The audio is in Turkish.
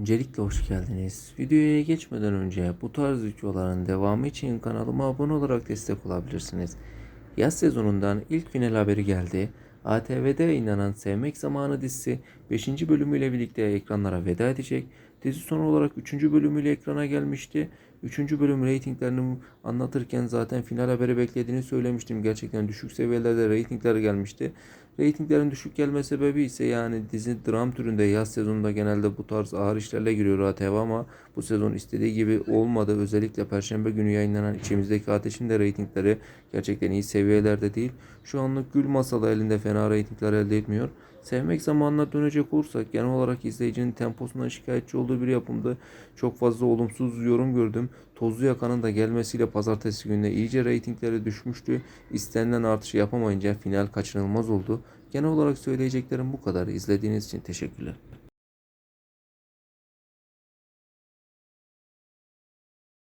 Öncelikle hoş geldiniz. Videoya geçmeden önce bu tarz videoların devamı için kanalıma abone olarak destek olabilirsiniz. Yaz sezonundan ilk final haberi geldi. ATV'de yayınlanan Sevmek Zamanı dizisi 5. bölümüyle birlikte ekranlara veda edecek. Dizi son olarak 3. bölümüyle ekrana gelmişti. 3. bölüm reytinglerini anlatırken zaten final haberi beklediğini söylemiştim. Gerçekten düşük seviyelerde reytingler gelmişti. Reytinglerin düşük gelme sebebi ise yani dizi dram türünde yaz sezonunda genelde bu tarz ağır işlerle giriyor ATV ama bu sezon istediği gibi olmadı. Özellikle Perşembe günü yayınlanan içimizdeki ateşin de reytingleri gerçekten iyi seviyelerde değil. Şu anlık Gül Masalı elinde fena reytingler elde etmiyor. Sevmek zamanına dönecek olursak genel olarak izleyicinin temposundan şikayetçi olduğu bir yapımdı. Çok fazla olumsuz yorum gördüm. Tozlu Yakan'ın da gelmesiyle pazartesi gününe iyice reytingleri düşmüştü. İstenilen artışı yapamayınca final kaçınılmaz oldu. Genel olarak söyleyeceklerim bu kadar. İzlediğiniz için teşekkürler.